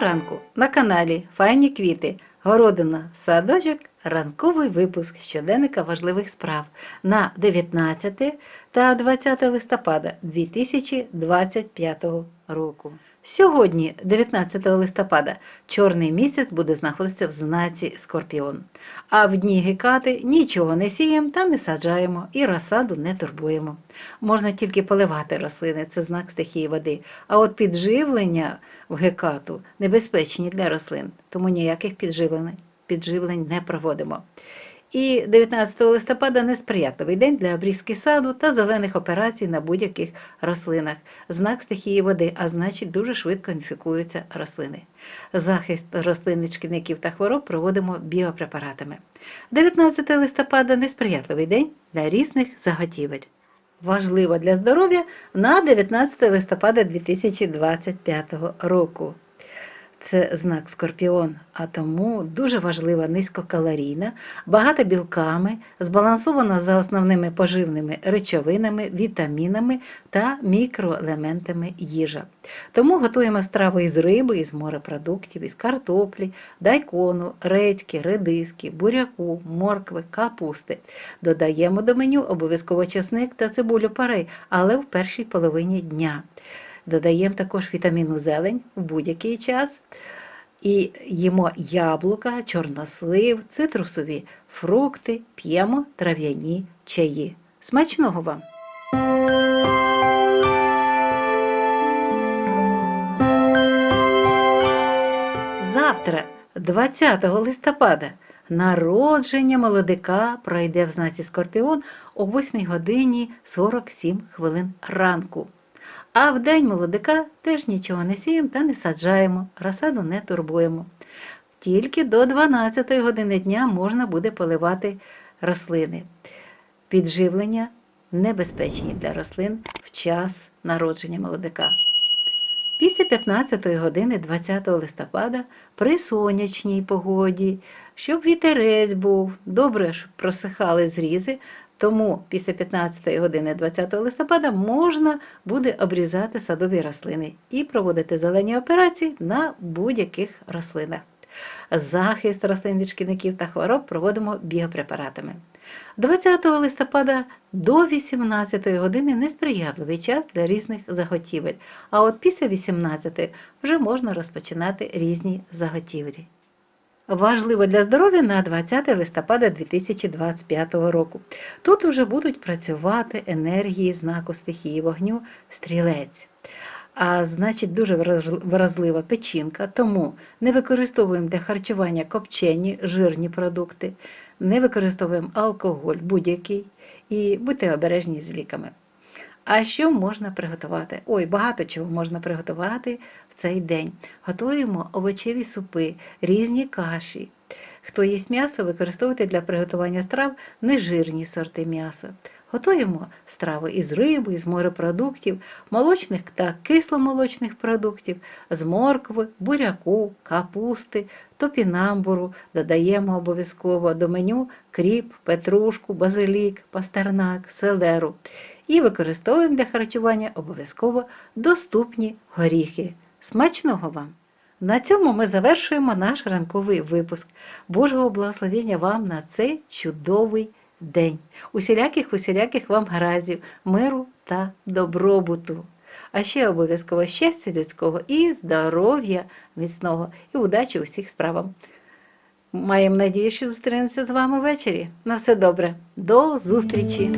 Ранку! На каналі Файні квіти, городина, садочок, ранковий випуск щоденника важливих справ на 19 та 20 листопада 2025 року. Сьогодні, 19 листопада, чорний місяць буде знаходитися в знаці Скорпіон. А в дні гекати нічого не сіємо та не саджаємо і розсаду не турбуємо. Можна тільки поливати рослини, це знак стихії води. А от підживлення в гекату небезпечні для рослин, тому ніяких підживлень, підживлень не проводимо. І 19 листопада несприятливий день для обрізки саду та зелених операцій на будь-яких рослинах. Знак стихії води, а значить дуже швидко інфікуються рослини. Захист рослин від шкідників та хвороб проводимо біопрепаратами. 19 листопада несприятливий день для різних заготівель. Важливо для здоров'я на 19 листопада 2025 року. Це знак скорпіон, а тому дуже важлива низькокалорійна, багата білками, збалансована за основними поживними речовинами, вітамінами та мікроелементами їжа. Тому готуємо страви із риби, із морепродуктів, із картоплі, дайкону, редьки, редиски, буряку, моркви, капусти. Додаємо до меню обов'язково чесник та цибулю парей, але в першій половині дня. Додаємо також вітаміну зелень в будь-який час. І їмо яблука, чорнослив, цитрусові фрукти, п'ємо трав'яні чаї. Смачного вам! Завтра, 20 листопада, народження молодика пройде в знаці Скорпіон о 8 годині 47 хвилин ранку. А в день молодика теж нічого не сіємо та не саджаємо, розсаду не турбуємо. Тільки до 12 години дня можна буде поливати рослини. Підживлення небезпечні для рослин в час народження молодика. Після 15 години 20 листопада при сонячній погоді, щоб вітерець був, добре щоб просихали зрізи, тому після 15 години 20 листопада можна буде обрізати садові рослини і проводити зелені операції на будь-яких рослинах. Захист рослин від шкідників та хвороб проводимо біопрепаратами. 20 листопада до 18 години несприятливий час для різних заготівель, а от після 18 вже можна розпочинати різні заготівлі. Важливо для здоров'я на 20 листопада 2025 року. Тут вже будуть працювати енергії знаку стихії вогню стрілець. А значить, дуже вразлива печінка, тому не використовуємо для харчування копчені, жирні продукти, не використовуємо алкоголь будь-який і будьте обережні з ліками. А що можна приготувати? Ой, багато чого можна приготувати в цей день. Готуємо овочеві супи, різні каші. Хто їсть м'ясо, використовуйте для приготування страв нежирні сорти м'яса. Готуємо страви із риби, із морепродуктів, молочних та кисломолочних продуктів, з моркви, буряку, капусти, топінамбуру. Додаємо обов'язково до меню кріп, петрушку, базилік, пастернак, селеру. І використовуємо для харчування обов'язково доступні горіхи. Смачного вам! На цьому ми завершуємо наш ранковий випуск. Божого благословення вам на цей чудовий день. Усіляких, усіляких вам гаразів, миру та добробуту. А ще обов'язково щастя людського і здоров'я міцного, і удачі усіх справам. Маємо надію, що зустрінемося з вами ввечері. На все добре. До зустрічі!